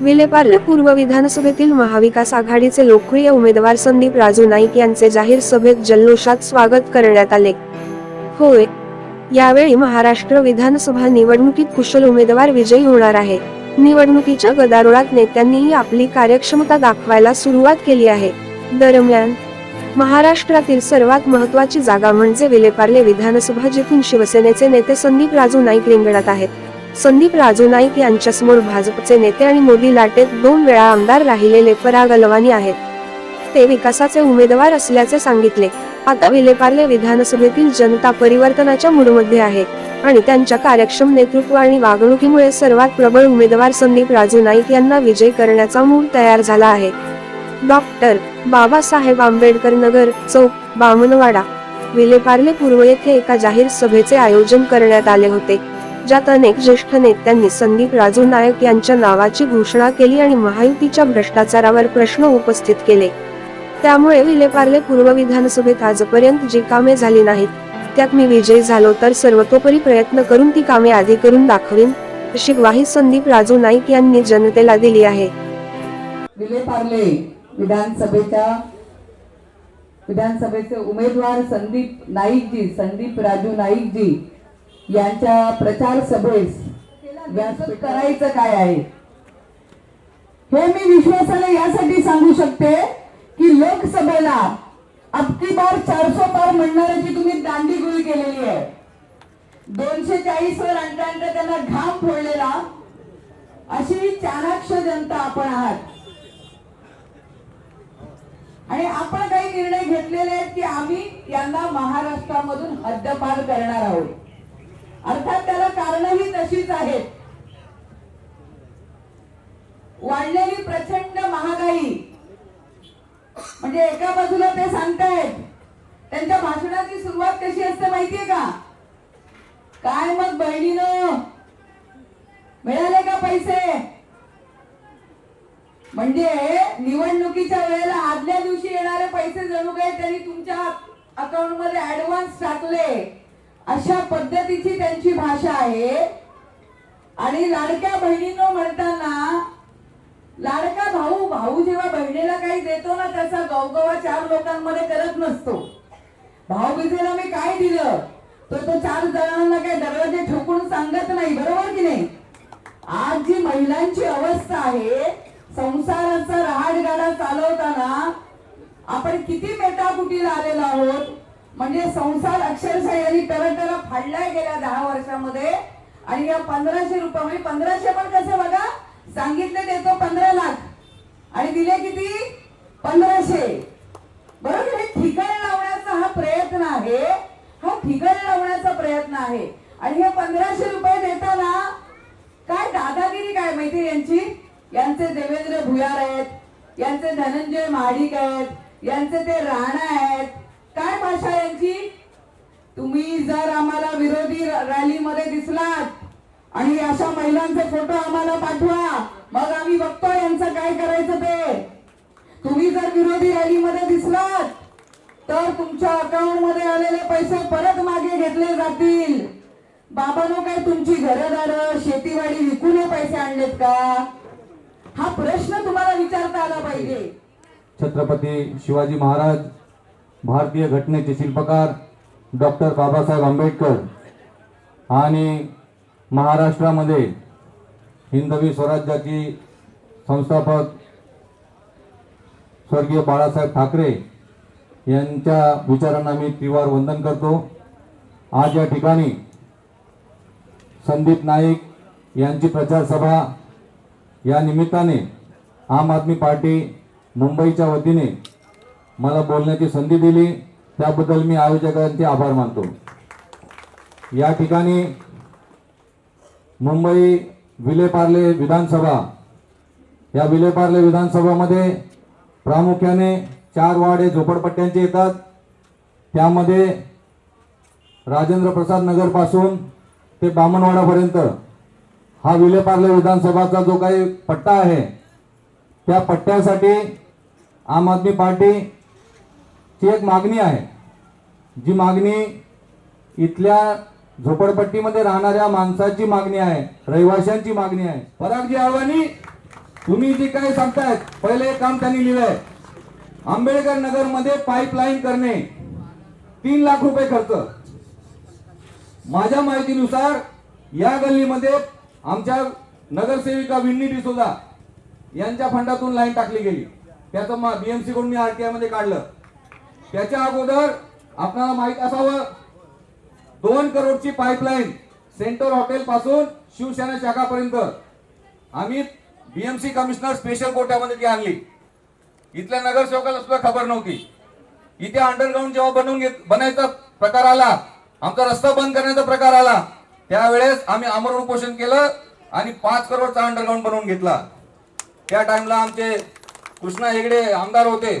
विलेपार्ले पूर्व विधानसभेतील महाविकास आघाडीचे लोकप्रिय उमेदवार संदीप राजू नाईक यांचे जाहीर सभेत जल्लोषात स्वागत करण्यात आले. होय यावेळी महाराष्ट्र विधानसभा निवडणुकीत कुशल उमेदवार विजयी होणार आहे. निवडणुकीच्या गदारोळात नेत्यांनीही आपली कार्यक्षमता दाखवायला सुरुवात केली आहे. दरम्यान महाराष्ट्रातील सर्वात महत्वाची जागा म्हणजे विलेपार्ले विधानसभा जिथून शिवसेनेचे नेते संदीप राजू नाईक रिंगणात आहेत. संदीप राजू नाईक यांच्यासमोर भाजपचे नेते आणि मोदी लाटेत दोन वेळा आमदार राहिलेले पराग अलवानी आहेत. ते विकासाचे उमेदवार असल्याचे सांगितले. आता विलेपार्ले विधानसभेतील जनता परिवर्तनाच्या मूडमध्ये आहे आणि त्यांच्या कार्यक्षम नेतृत्व आणि वागणुकीमुळे सर्वात प्रबळ उमेदवार संदीप राजू नाईक यांना विजय करण्याचा मूड तयार झाला आहे. डॉक्टर बाबासाहेब आंबेडकर नगर चौक बामनवाडा विलेपार्ले पूर्व येथे एका जाहीर सभेचे आयोजन करण्यात आले होते. ज्यात अनेक ज्येष्ठ नेत्यांनी संदीप राजू नायक यांच्या नावाची घोषणा केली आणि महायुतीच्या भ्रष्टाचारावर प्रश्न उपस्थित केले. त्यामुळे विलेपार्ले पूर्व विधानसभेत आजपर्यंत जी कामे झाली नाहीत त्यात मी विजयी झालो तर सर्वतोपरी प्रयत्न करून ती कामे आधी करून दाखवीन अशी ग्वाही संदीप राजू नाईक यांनी जनतेला दिली आहे. विलेपार्ले विधानसभेच्या विधानसभेचे उमेदवार संदीप नाईकजी संदीप राजू नाईकजी यांच्या प्रचार सभेस व्यासपीठ करायचं काय आहे? हे मी विश्वासाने यासाठी सांगू शकते की लोकसभेला अबकी बार चारसो पार म्हणणाऱ्याची तुम्ही दांडी गुळी केलेली आहे. दोनशे चाळीस वर आणता आणता त्यांना घाम फोडलेला. अशी चाणाक्ष जनता आपण आहात. आणि आपण काही निर्णय घेतलेले आहेत की आम्ही यांना महाराष्ट्रामधून हद्दपार करणार आहोत. अर्थात त्याला कारणही तशीच आहेत. वाढलेली प्रचंड महागाई. म्हणजे एका बाजूला ते सांगतायत त्यांच्या भाषणाची सुरुवात कशी असते माहितीये का? काय मग बहिणीनं? मिळाले का पैसे? म्हणजे निवडणुकीच्या वेळेला आदल्या दिवशी येणारे पैसे जणू काही त्यांनी तुमच्या अकाउंटमध्ये ऍडव्हान्स टाकले. अशा पद्धतीची त्यांची भाषा आहे. आणि लाडक्या बहिणीनं म्हणताना लाडका भाऊ भाऊ जेव्हा बहिणीला काही देतो ना त्याचा गवगवा चार लोकांमध्ये करत नसतो. भाऊबीजेला मी काय दिलं? तर तो चार जणांना काही दरवाजे ठोकून सांगत नाही बरोबर की नाही? आज जी महिलांची अवस्था आहे संसाराचा रहाडगाडा चालवताना आपण किती मेटाकुटीला आलेलो आहोत? म्हणजे संसार अक्षरशः यांनी टरटरा फाडलाय गेल्या दहा वर्षामध्ये. आणि या पंधराशे रुपये म्हणजे पंधराशे पण कसे बघा? सांगितले देतो पंधरा लाख. आणि दिले किती? पंधराशे. बरोबर? हे ठिकाण लावण्याचा हा प्रयत्न आहे. हा ठिकाण लावण्याचा प्रयत्न आहे. आणि हे पंधराशे रुपये देताना काय दादागिरी काय माहिती यांची? यांचे देवेंद्र भुयार आहेत यांचे धनंजय महाडिक आहेत यांचे ते राणा आहेत काय भाषा यांची तुम्ही जर आम्हाला विरोधी रॅलीमध्ये दिसलात. आणि अशा महिलांचे फोटो आम्हाला पाठवा. मग आम्ही बघतो यांचं काय करायचं ते. तुम्ही जर विरोधी रॅलीमध्ये दिसलात तर तुमच्या अकाउंटमध्ये आलेले पैसे परत मागे घेतले जातील. बाबानो काय तुमची घरदार शेतीवाडी विकून हे पैसे आणलेत का? हा प्रश्न तुम्हाला विचारता आला पाहिजे. छत्रपती शिवाजी महाराज भारतीय घटनेचे शिल्पकार डॉक्टर बाबासाहेब आंबेडकर. आणि महाराष्ट्रामध्ये हिंदवी स्वराज्याची संस्थापक स्वर्गीय बाळासाहेब ठाकरे यांच्या विचारांना मी त्रिवार वंदन करतो. आज या ठिकाणी संदीप नाईक यांची प्रचार सभा या निमित्ताने आम आदमी पार्टी मुंबईच्या वतीने मला बोलण्याची संधी दिली. त्याबद्दल मी आयोजकांचे आभार मानतो. या ठिकाणी मुंबई विलेपार्ले विधानसभा या विलेपार्ले विधानसभामध्ये प्रामुख्याने चार वार्ड हे झोपडपट्ट्यांचे येतात. त्यामध्ये राजेंद्र प्रसाद नगरपासून ते बामणवाडापर्यंत हा विलेपार्ले विधानसभाचा जो काही पट्टा आहे त्या पट्ट्यासाठी आम आदमी पार्टीची एक मागणी आहे. जी मागणी इथल्या झोपडपट्टीमध्ये राहणाऱ्या माणसाची मागणी आहे रहिवाशांची मागणी आहे. परागजी आव्हानी तुम्ही जे काही सांगतायत? पहिले एक काम त्यांनी लिहिलंय. आंबेडकर नगरमध्ये पाईपलाईन करणे तीन लाख रुपये खर्च. माझ्या माहितीनुसार या गल्लीमध्ये आमच्या नगरसेविका विन्नी डिसोजा यांच्या फंडातून लाईन टाकली गेली. त्याचं बीएमसी कडून मी आरटीआयमध्ये काढलं. त्याच्या अगोदर आपल्याला माहीत असावं दोन करोडची पाईपलाईन सेंटर हॉटेल पासून शिवसेना शाखापर्यंत. आम्ही बीएमसी कमिशनर स्पेशल कोट्यामध्ये ती आणली. इथल्या नगरसेवकाला सुद्धा खबर नव्हती. इथे अंडरग्राऊंड जेव्हा बनवून घेत बनायचा प्रकार आला आमचा रस्ता बंद करण्याचा प्रकार आला त्यावेळेस आम्ही अमरण उपोषण केलं आणि पाच करोडचा अंडरग्राऊंड बनवून घेतला. त्या टाइमला आमचे कृष्णा हेगडे आमदार होते.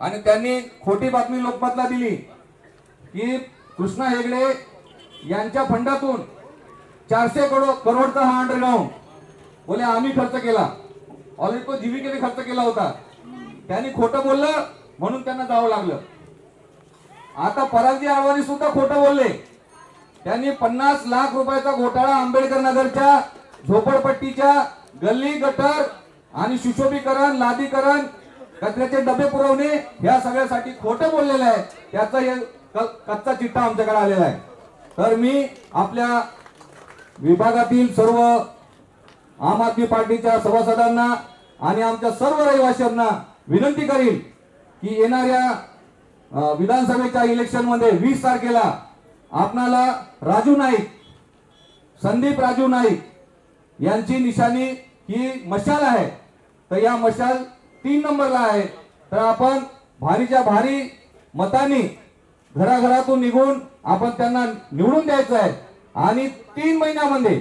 आणि त्यांनी खोटी बातमी लोकमतला दिली की कृष्णा हेगडे यांच्या फंडातून चारशे करोड करोडचा हा अंडरग्राऊंड बोले आम्ही खर्च केला. ऑलरेडी तो जीविकेने खर्च केला होता. त्यांनी खोटं बोललं म्हणून त्यांना जावं लागलं. आता परागजी आडवाणी सुद्धा खोटं बोलले. त्यांनी पन्नास लाख रुपयाचा घोटाळा आंबेडकर नगरच्या झोपडपट्टीच्या गल्ली गटर आणि सुशोभीकरण लादीकरण कचऱ्याचे डबे पुरवणे या सगळ्यासाठी खोटं बोललेलं आहे. त्याचं हे कच्चा चिठ्ठा आमच्याकडे आलेला आहे. तर मी आपल्या विभागातील सर्व आम आदमी पार्टीच्या सभासदांना आणि आमच्या सर्व रहिवाशांना विनंती करील की येणाऱ्या विधानसभेच्या इलेक्शनमध्ये वीस तारखेला आपणाला राजू नाईक संदीप राजू नाईक यांची निशाणी ही मशाल आहे. तर या मशाल तीन नंबरला आहे. तर आपण भारीच्या भारी मतानी घराघरातून निघून आपण त्यांना निवडून द्यायचं आहे. आणि तीन महिन्यामध्ये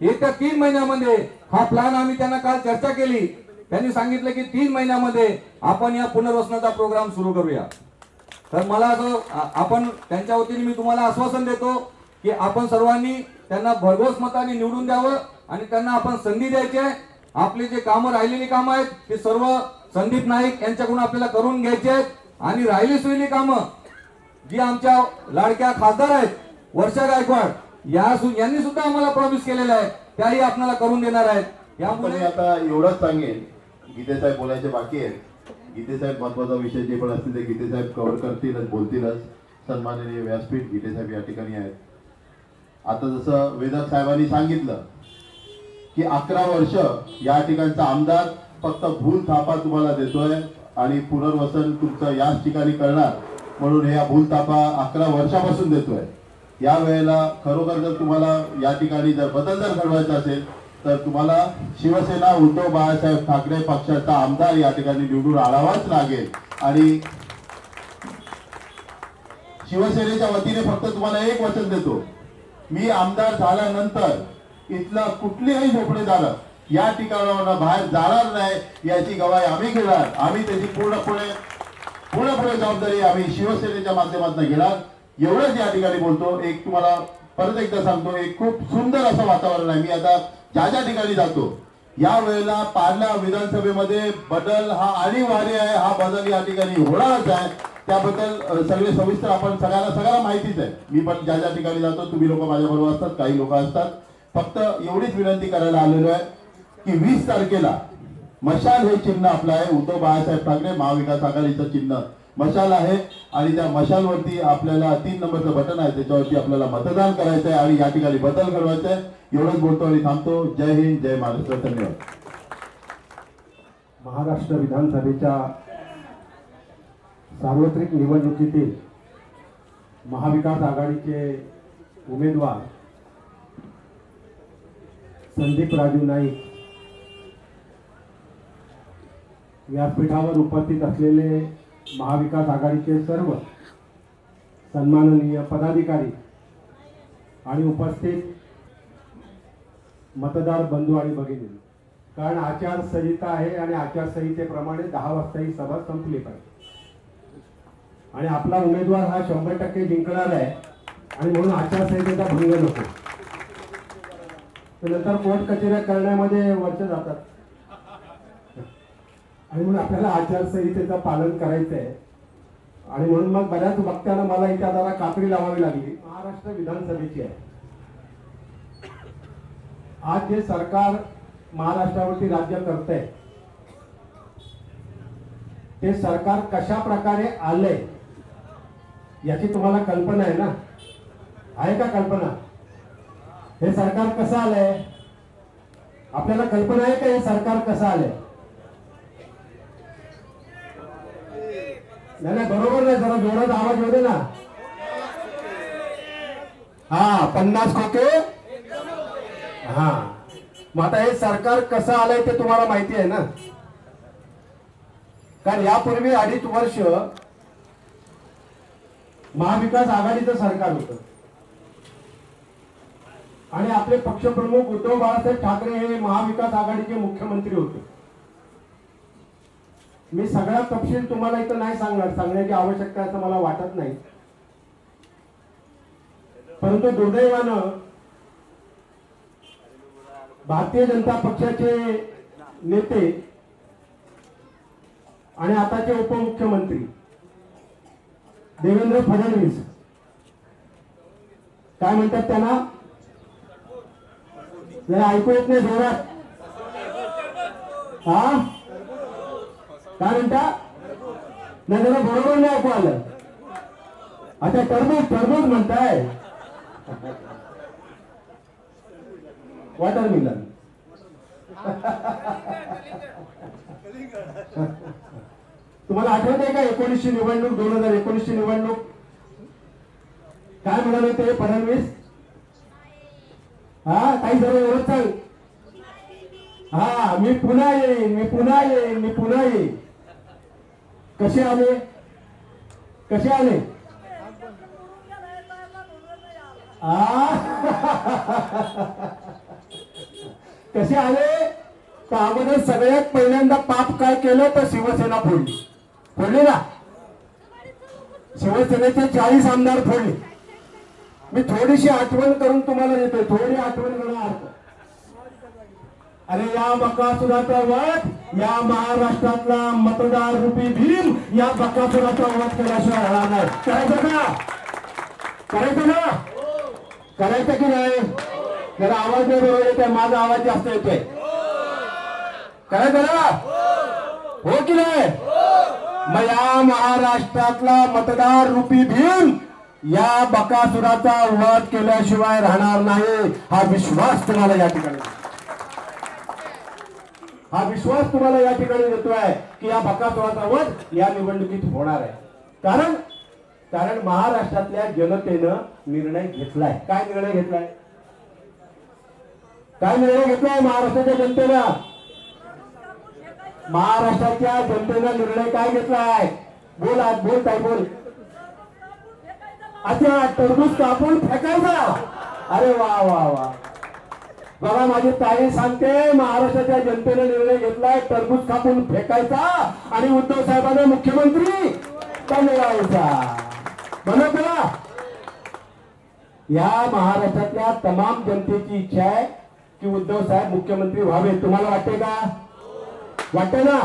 येत्या तीन महिन्यामध्ये हा प्लॅन आम्ही त्यांना काल चर्चा केली. त्यांनी सांगितलं की तीन महिन्यामध्ये आपण या पुनर्वसनाचा प्रोग्राम सुरू करूया. तर मला असं आपण त्यांच्या वतीने मी तुम्हाला आश्वासन देतो की आपण सर्वांनी त्यांना भरघोस मताने निवडून द्यावं आणि त्यांना आपण संधी द्यायची आहे. आपली जे कामं राहिलेली कामं आहेत ते सर्व संदीप नाईक यांच्याकडून आपल्याला करून घ्यायची आहेत. आणि राहिली सुहिली कामं जी आमच्या लाडक्या खासदार आहेत वर्षा गायकवाड या यांनी सुद्धा आम्हाला प्रॉमिस केलेलं आहे. त्याही आपल्याला करून देणार आहेत. यामुळे आता एवढंच सांगेन गीतेसाहेब बोलायचे बाकी आहेत. गीतेसाहेब महत्त्वाचा विषय जे पण असतील ते गीतेसाहेब कव्हर करतीलच बोलतीलच. सन्माननीय व्यासपीठ गीतेसाहेब या ठिकाणी आहेत. आता जसं वेदक साहेबांनी सांगितलं की अकरा वर्ष या ठिकाणचा आमदार फक्त भूल थापा तुम्हाला देतोय आणि पुनर्वसन तुमचं याच ठिकाणी करणार. म्हणून हे भूल थापा अकरा वर्षापासून देतोय. या वेळेला खरोखर जर तुम्हाला या ठिकाणी जर बदल जर घडवायचा असेल तर तुम्हाला शिवसेना उद्धव बाळासाहेब ठाकरे पक्षाचा आमदार या ठिकाणी निवडून आणावाच लागेल. आणि शिवसेनेच्या वतीने फक्त तुम्हाला एक वचन देतो. मी आमदार झाल्यानंतर इथला कुठलीही झोपडेदार या ठिकाणावर बाहेर जाणार नाही याची गवाही आम्ही घेणार. आम्ही त्याची पूर्णपणे पूर्णपणे जबाबदारी आम्ही शिवसेनेच्या माध्यमातून घेणार. एवढंच या ठिकाणी बोलतो. एक तुम्हाला परत एकदा सांगतो एक खूप सुंदर असं वातावरण आहे. मी आता ज्या ज्या ठिकाणी जातो या वेळेला पार्ला विधानसभेमध्ये बदल हा अनिवार्य आहे हा बदल या ठिकाणी होणारच आहे. त्याबद्दल सगळे सविस्तर आपण सगळ्याला सगळ्याला माहितीच आहे. मी पण ज्या ज्या ठिकाणी जातो तुम्ही लोक माझ्याबरोबर असतात काही लोक असतात. फक्त एवढीच विनंती करायला आलेलो आहे की वीस तारखेला मशाल हे चिन्ह आपलं आहे. उद्धव बाळासाहेब ठाकरे महाविकास आघाडीचं चिन्ह. मशाल आहे आणि त्या मशालवरती आपल्याला तीन नंबरचं बटन आहे. त्याच्यावरती आपल्याला मतदान करायचं आहे आणि या ठिकाणी बदल घडवायचा आहे एवढंच बोलतो आणि थांबतो. जय हिंद जय महाराष्ट्र. धन्यवाद. महाराष्ट्र विधानसभेच्या सार्वत्रिक निवडणुकीतील महाविकास आघाडीचे उमेदवार संदीप राजू नाईक व्यासपीठावर उपस्थित असलेले महाविकास आघाडीचे सर्व सन्माननीय पदाधिकारी आणि उपस्थित मतदार बंधू आणि भगिनी. कारण आचारसंहिता आहे आणि आचारसंहितेप्रमाणे दहा वाजता ही सभा संपली पाहिजे. आणि आपला उमेदवार हा शंभर टक्के जिंकणार आहे आणि म्हणून आचारसंहितेचा भंग नको. तर नंतर कोर्ट कचेऱ्या करण्यामध्ये वर्ष जातात. आणि म्हणून आपल्याला आचारसंहितेचं पालन करायचं आहे आणि म्हणून मग बऱ्याच वक्त्यांना मला इथे आता कात्री लावावी लागली. महाराष्ट्र विधानसभेची आहे. आज जे सरकार महाराष्ट्रावरती राज्य करतंय ते सरकार कशा प्रकारे आलंय याची तुम्हाला कल्पना आहे ना? आहे का कल्पना? हे सरकार कसं आलंय? आपल्याला कल्पना आहे का हे सरकार कसं आलंय? नाही नाही बरोबर नाही जरा जोरात आवाज होते ना. हा पन्नास खोके. हा. मग आता हे सरकार कसं आलंय ते तुम्हाला माहिती आहे ना? कारण यापूर्वी अडीच वर्ष महाविकास आघाडीचं सरकार होतं. आणि आपले पक्षप्रमुख उद्धव बाळासाहेब ठाकरे हे महाविकास आघाडीचे मुख्यमंत्री होते. मी सगळा तपशील तुम्हाला इथं नाही सांगणार. सांगण्याची आवश्यकता आहे असं मला वाटत नाही. परंतु दुर्दैवानं भारतीय जनता पक्षाचे नेते आणि आताचे उपमुख्यमंत्री देवेंद्र फडणवीस काय म्हणतात त्यांना? जरा ऐकू येत नाही जोरात. हा? काय म्हणता नाही जरा बरोबर नाही ऐकू आलं. अच्छा टरबूज टरबूज म्हणताय. वॉटर मिलन तुम्हाला आठवत आहे का एकोणीसशे निवडणूक दोन हजार एकोणीसशे निवडणूक? काय म्हणाले ते फडणवीस? हा काही सर्व एवढंच सांग. हा मी पुन्हा येईन मी पुन्हा येईन मी पुन्हा येईन. कसे आले? कसे आले? कसे आले? तर अगोदर सगळ्यात पहिल्यांदा पाप काय केलं? तर शिवसेना फोडली. फोडली ना? शिवसेनेचे चाळीस आमदार फोडले. मी थोडीशी आठवण करून तुम्हाला देतोय. थोडी आठवण करणार अरे या बकासुराचा वध या महाराष्ट्रातला मतदार रूपी भीम या बकासुराचा वध केल्याशिवाय राहणार नाही. करायचं का? करायचं ना करायचं की नाही? जरा आवाज नाही बरोबर येतोय माझा आवाज जास्त येतोय. करायचं ना? हो की नाही? मग या महाराष्ट्रातला मतदार रूपी भीम या बकासुराचा वध केल्याशिवाय राहणार नाही हा विश्वास तुम्हाला या ठिकाणी. हा विश्वास तुम्हाला या ठिकाणी देतोय की या बकासुराचा वध या निवडणुकीत होणार आहे. कारण कारण महाराष्ट्रातल्या जनतेनं निर्णय घेतलाय. काय निर्णय घेतलाय? काय निर्णय घेतलाय महाराष्ट्राच्या जनतेनं? महाराष्ट्राच्या जनतेनं निर्णय काय घेतलाय? बोल आज बोल काय बोल. अच्छा टरबूज कापून फेकायचा? अरे वा वा वा. बघा माझी ताई सांगते महाराष्ट्राच्या जनतेने निर्णय घेतलाय टरबूज कापून फेकायचा आणि उद्धव साहेबांना मुख्यमंत्री बनवायचा. म्हणत ना या महाराष्ट्रातल्या तमाम जनतेची इच्छा आहे की उद्धव साहेब मुख्यमंत्री व्हावे. तुम्हाला वाटते का? वाटते ना?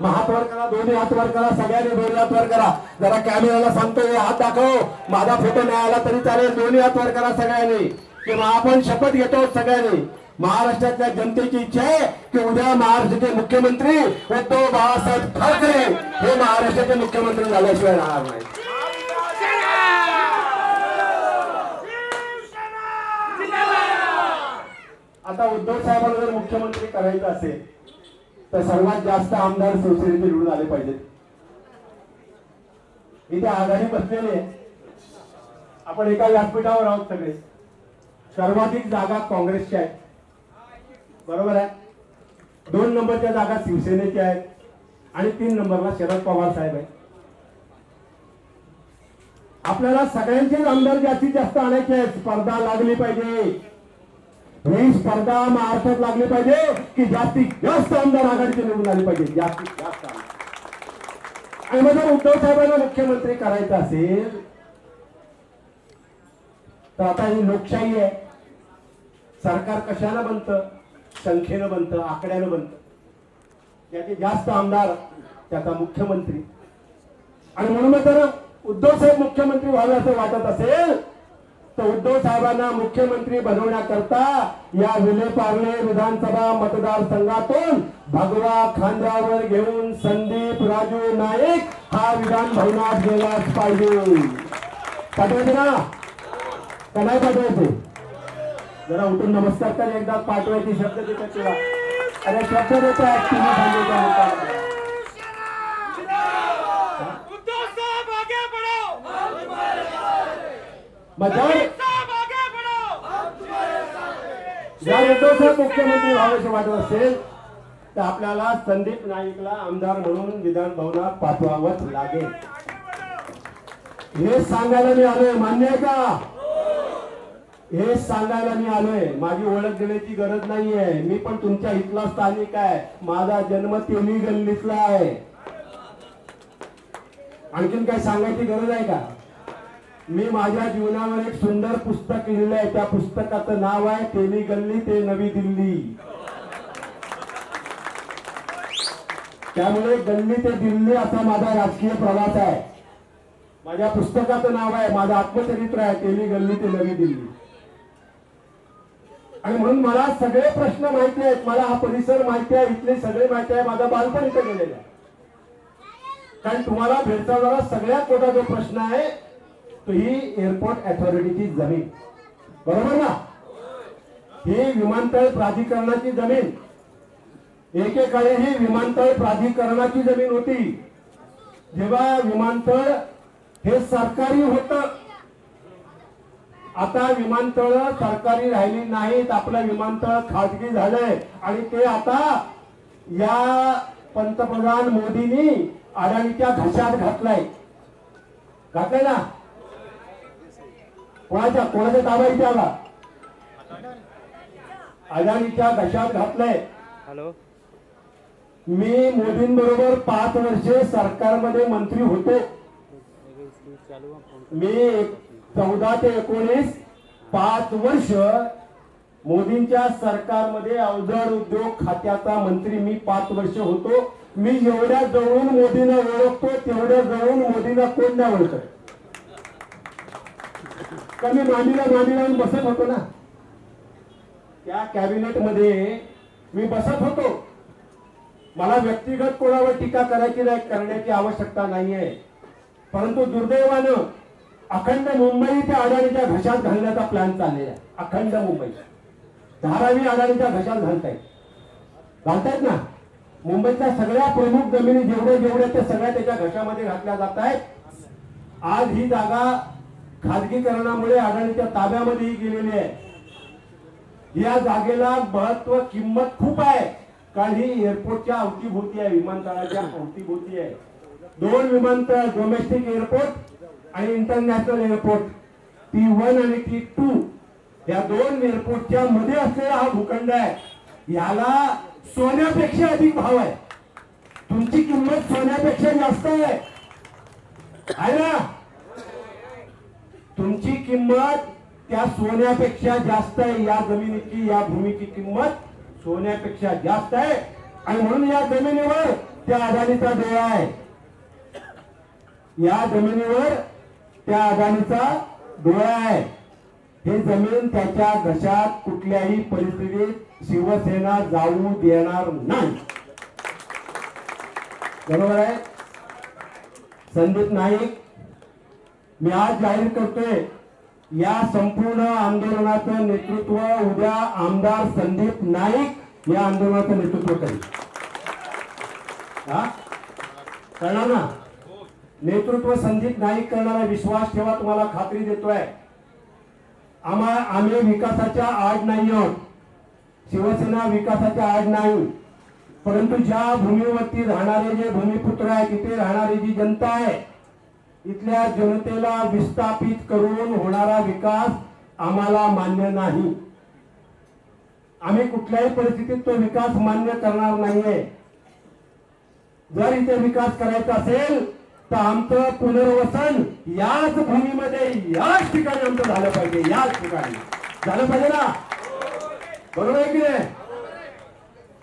मग हात वर करा दोन्ही हात वर करा सगळ्यांनी दोन्ही हात वर करा. जरा कॅमेराला सांगतो हे हात दाखव. माझा फोटो नाही आला तरी चालेल दोन्ही हात वर करा सगळ्यांनी. किंवा आपण शपथ घेतो सगळ्यांनी महाराष्ट्रातल्या जनतेची इच्छा आहे की उद्या महाराष्ट्राचे मुख्यमंत्री उद्धव बाळासाहेब ठाकरे हे महाराष्ट्राचे मुख्यमंत्री झाल्याशिवाय राहणार नाही. आता उद्धव साहेबांना जर मुख्यमंत्री करायचं असेल तर सर्वात जास्त आमदार शिवसेनेचे निवडून आले पाहिजेत. इथे आघाडी बसलेली आहे. आपण एका व्यासपीठावर आहोत सगळे. सर्वाधिक जागा काँग्रेसच्या आहेत बरोबर आहे? दोन नंबरच्या जागा शिवसेनेच्या आहेत आणि तीन नंबरला शरद पवार साहेब आहेत. आपल्याला सगळ्यांचेच आमदार जास्तीत जास्त आणायचे आहेत. स्पर्धा लागली पाहिजे. ही स्पर्धा महाराष्ट्रात लागली पाहिजे की जास्तीत जास्त आमदार आघाडीचे निवडून आले पाहिजे. जास्तीत जास्त आणि मग जर उद्धव साहेबांना मुख्यमंत्री करायचं असेल तर आता ही लोकशाही आहे. सरकार कशानं बनतं? संख्येनं बनतं आकड्यानं बनतं. ज्याचे जास्त आमदार त्याचा मुख्यमंत्री. आणि म्हणून तर उद्धव साहेब मुख्यमंत्री व्हावे असं वाटत असेल तर उद्धव साहेबांना मुख्यमंत्री बनवण्याकरता या विलेपार्ले विधानसभा मतदारसंघातून भगवा खांद्यावर घेऊन संदीप राजू नाईक हा विधान भवनात गेलाच पाहिजे. पाठवायचे ना? का नाही पाठवायचे? जरा उठून नमस्कार कर एकदा पाठवायचे शब्द देतात तुला अरे शब्द देतात तुम्ही सांगितलं होतं. जर उद्धव साहेब मुख्यमंत्री व्हावेसे वाटत असेल तर आपल्याला संदीप नाईकला आमदार म्हणून विधान भवनात पाठवावंच लागेल. हे सांगायला मी आलोय. मान्य आहे का? हे सांगायला मी आलोय. माझी ओळख देण्याची गरज नाहीये. मी पण तुमच्या इथला स्थानिक आहे. माझा जन्म तेली गल्लीतला आहे. आणखीन काय सांगायची गरज आहे का? मी माझ्या जीवनावर एक सुंदर पुस्तक लिहिलं आहे. त्या पुस्तकाचं नाव आहे तेली गल्ली ते नवी दिल्ली. त्यामुळे गल्ली ते दिल्ली असा माझा राजकीय प्रवास आहे. माझ्या पुस्तकाचं नाव आहे माझं आत्मचरित्र आहे तेली गल्ली ते नवी दिल्ली. आणि म्हणून मला सगळे प्रश्न माहिती आहेत. मला हा परिसर माहिती आहे. इथले सगळे माहिती आहे. माझा बालपण इथे गेलेलं आहे. कारण तुम्हाला भेडसावणारा सगळ्यात मोठा जो प्रश्न आहे तो ही एअरपोर्ट अथॉरिटीची जमीन. बरोबर ना? ही विमानतळ प्राधिकरणाची जमीन. एकेकाळी ही विमानतळ प्राधिकरणाची जमीन होती. जेव्हा विमानतळ हे सरकारी होतं आता विमानतळ सरकारी राहिली नाहीत आपलं विमानतळ खाजगी झालंय. आणि ते आता या पंतप्रधान मोदींनी अडाणीच्या घशात घातलाय. घातलाय ना? कोणाच्या कोणाच्या ताबा इथे आला अडाणीच्या घशात घातलंय. हेलो. मी मोदींबरोबर पाच वर्षे सरकारमध्ये मंत्री होतो. मी चौदा ते एकोणीस पाच वर्ष मोदींच्या सरकारमध्ये अवजड उद्योग खात्याचा मंत्री मी पाच वर्ष होतो. मी जेवढ्या जवळून मोदींना ओळखतो तेवढ्या जवळून मोदींना कोण नाही ओळखत? का मी मांडीला मांडी लावून बसत होतो ना. त्या कॅबिनेटमध्ये मी बसत होतो. मला व्यक्तिगत कोणावर टीका करायची नाही करण्याची आवश्यकता नाहीये. परंतु दुर्दैवानं अखंड मुंबई ते अडाणीच्या घशात घालण्याचा प्लॅन चाललेला आहे. अखंड मुंबई. धारावी अडाणीच्या घशात घालतायत घालतायत ना? मुंबईच्या सगळ्या प्रमुख जमिनी जेवढे जेवढे त्या सगळ्या त्याच्या घशामध्ये घातल्या जात आहेत आज ही जागा खाजगीकरणामुळे अडाणीच्या ताब्यामध्येही गेलेली आहे. या जागेला महत्त्व किंमत खूप आहे. कारण ही एअरपोर्टच्या अवतीभोवती आहे विमानतळाच्या अवतीभोवती आहे. दोन विमानतळ डोमेस्टिक एअरपोर्ट आणि इंटरनॅशनल एअरपोर्ट टी वन आणि टी टू या दोन एअरपोर्टच्या मध्ये असलेला हा भूखंड आहे. याला सोन्यापेक्षा अधिक भाव आहे. तुमची किंमत सोन्यापेक्षा जास्त आहे. ना? तुमची किंमत त्या सोन्यापेक्षा जास्त आहे. या जमिनीची या भूमीची किंमत सोन्यापेक्षा जास्त आहे. आणि म्हणून या जमिनीवर त्या अदानीचा डोळा आहे. या जमिनीवर त्या अदानीचा डोळा आहे. हे जमीन त्याच्या घशात कुठल्याही परिस्थितीत शिवसेना जाऊ देणार नाही. बरोबर आहे? संदीप नाईक मी आज जाहीर करतोय या संपूर्ण आंदोलनाचं नेतृत्व उद्या आमदार संदीप नाईक या आंदोलनाचं नेतृत्व करेल. हा? करणार ना? नेतृत्व संदीप नाईक करणारा विश्वास ठेवा तुम्हाला खात्री देतोय. आम्हा आम्ही विकासाच्या आड नाही आहोत. शिवसेना विकासाच्या आड नाही. परंतु ज्या भूमीवरती राहणारे जे भूमिपुत्र आहे तिथे राहणारी जी जनता आहे इथल्या जनतेला विस्थापित करून होणारा विकास आम्हाला मान्य नाही. आम्ही कुठल्याही परिस्थितीत तो विकास मान्य करणार नाहीये. जर इथे विकास करायचा असेल तर आमचं पुनर्वसन याच भूमीमध्ये याच ठिकाणी आमचं झालं पाहिजे याच ठिकाणी. झालं पाहिजे ना? बरोबर आहे की नाही?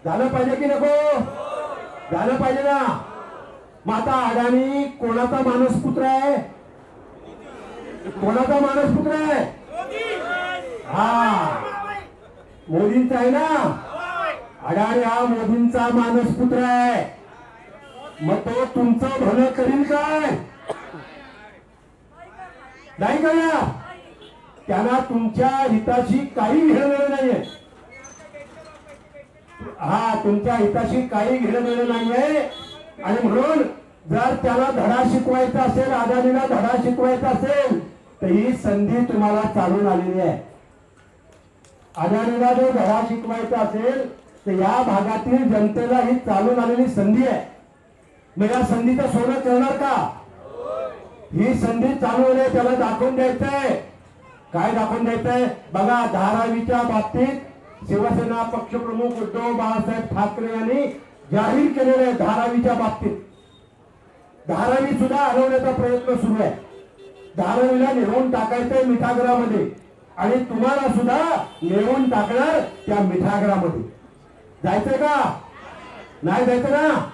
झालं पाहिजे की नको? झालं पाहिजे ना? माता अडाणी कोणाचा मानसपुत्र आहे? कोणाचा मानसपुत्र आहे? हा. मोदींचा आहे ना? अडाणी हा मोदींचा मानसपुत्र आहे. मग तो तुमचं भलं करील काय? नाही कळला त्यांना तुमच्या हिताशी काही घेणं देणं नाहीये. हा तुमच्या हिताशी काही घेणं देणं नाहीये. आणि म्हणून जर त्याला धडा शिकवायचा असेल आदानीला धडा शिकवायचा असेल तर ही संधी तुम्हाला चालून आलेली आहे. अदानीला जर धडा शिकवायचा असेल तर या भागातील जनतेला ही चालून आलेली संधी आहे. मग या संधीचं सोनं करणार का। ही संधी चालू आहे त्याला दाखवून द्यायचंय काय दाखवून द्यायचंय बघा धारावीच्या बाबतीत शिवसेना पक्षप्रमुख उद्धव बाळासाहेब ठाकरे यांनी जाहीर केलेलं आहे धारावीच्या बाबतीत. धारावी सुद्धा हलवण्याचा प्रयत्न सुरू आहे. धारावीला नेऊन टाकायचंय मिठागरामध्ये. आणि तुम्हाला सुद्धा नेऊन टाकणार त्या मिठागरामध्ये. जायचंय का? नाही जायचं ना?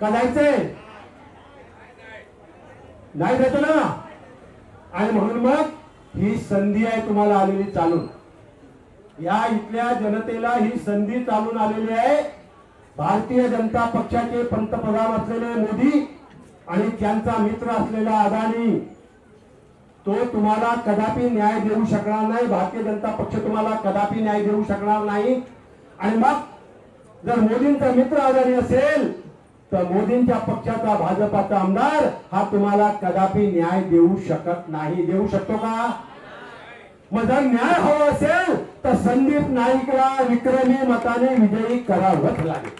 का जायचंय? नाही जायचं ना. आणि म्हणून मग ही संधी आहे तुम्हाला आलेली चालून. या इथल्या जनतेला ही संधी चालून आलेली आहे. भारतीय जनता पक्षाचे पंतप्रधान असलेले मोदी आणि त्यांचा मित्र असलेला अदानी तो तुम्हाला कदापि न्याय देऊ शकणार नाही. भारतीय जनता पक्ष तुम्हाला कदापि न्याय देऊ शकणार नाही. आणि मग जर मोदींचा मित्र अदानी असेल तर मोदींच्या पक्षाचा भाजपाचा आमदार हा तुम्हाला कदापि न्याय देऊ शकत नाही. देऊ शकतो का? मग जर न्याय हवा असेल तर संदीप नाईकला विक्रमी मताने विजयी करावंच लागेल.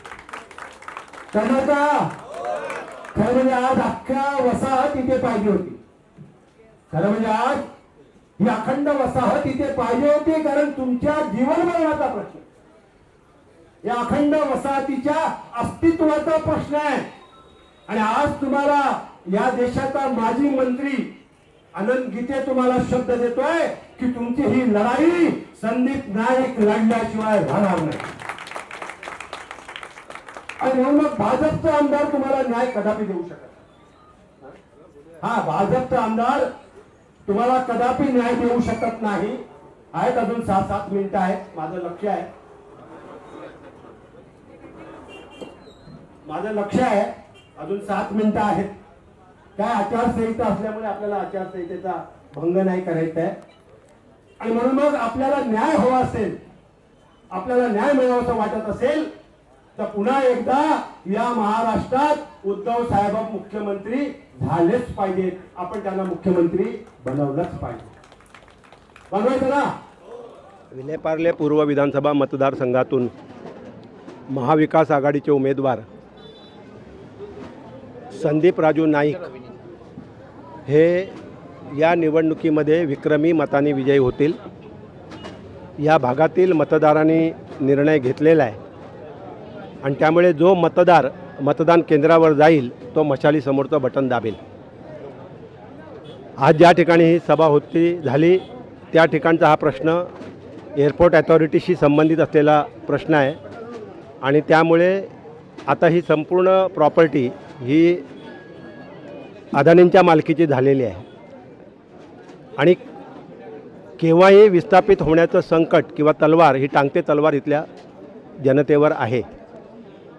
करणार का खरं म्हणजे आज अख्ख्या वसाहत इथे पाहिजे होती. खरं म्हणजे आज ही अखंड वसाहत इथे पाहिजे होती कारण तुमच्या जीवनमरणाचा प्रश्न. या अखंड वसाहतीच्या अस्तित्वाचा प्रश्न आहे. आणि आज तुम्हाला या देशाचा माजी मंत्री आनंद गीते तुम्हाला शब्द देतोय की तुमची ही लढाई संदीप नाईक लढल्याशिवाय राहणार नाही. आणि म्हणून मग भाजपचा आमदार तुम्हाला न्याय कदापि देऊ शकत हा भाजपचा आमदार तुम्हाला कदापि न्याय देऊ शकत नाही. आहेत अजून सात सात मिनिटं आहेत. माझं लक्ष आहे. माझं लक्ष आहे. अजून सात मिनिटं आहेत. काय आचारसंहिता असल्यामुळे आपल्याला आचारसंहितेचा भंग नाही करायचा आहे. आणि म्हणून मग आपल्याला न्याय हवा असेल आपल्याला न्याय मिळावासा वाटत असेल तर पुन्हा एकदा या महाराष्ट्रात उद्धव साहेब मुख्यमंत्री झालेच पाहिजेत आपण त्यांना मुख्यमंत्री बनवलंच पाहिजे. बनवायचं ना? विलेपार्ले पूर्व विधानसभा मतदारसंघातून महाविकास आघाडीचे उमेदवार संदीप राजू नाईक हे या निवडणुकीमध्ये विक्रमी मताने विजयी होतील. या भागातील मतदारांनी निर्णय घेतलेला आहे. आणि त्यामुळे जो मतदार मतदान केंद्रावर जाईल तो मशालीसमोरचं बटन दाबेल. आज ज्या ठिकाणी ही सभा होती झाली त्या ठिकाणचा हा प्रश्न एअरपोर्ट अथॉरिटीशी संबंधित असलेला प्रश्न आहे. आणि त्यामुळे आता ही संपूर्ण प्रॉपर्टी ही अदानींच्या मालकीची झालेली आहे. आणि केव्हाही विस्थापित होण्याचं संकट किंवा तलवार ही टांगते तलवार इथल्या जनतेवर आहे.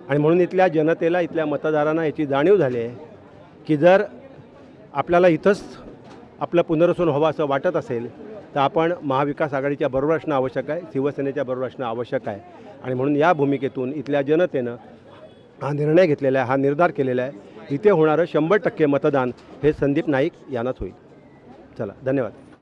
आणि म्हणून इथल्या जनतेला इथल्या मतदारांना याची जाणीव झाली आहे की जर आपल्याला इथंच आपलं पुनर्वसन व्हावं असं वाटत असेल तर आपण महाविकास आघाडीच्या बरोबर असणं आवश्यक आहे शिवसेनेच्या बरोबर असणं आवश्यक आहे. आणि म्हणून या भूमिकेतून इथल्या जनतेनं हा निर्णय घेतलेला आहे हा निर्धार केलेला आहे. इथे होणारं शंभर टक्के मतदान हे संदीप नाईक यांनाच होईल. चला धन्यवाद.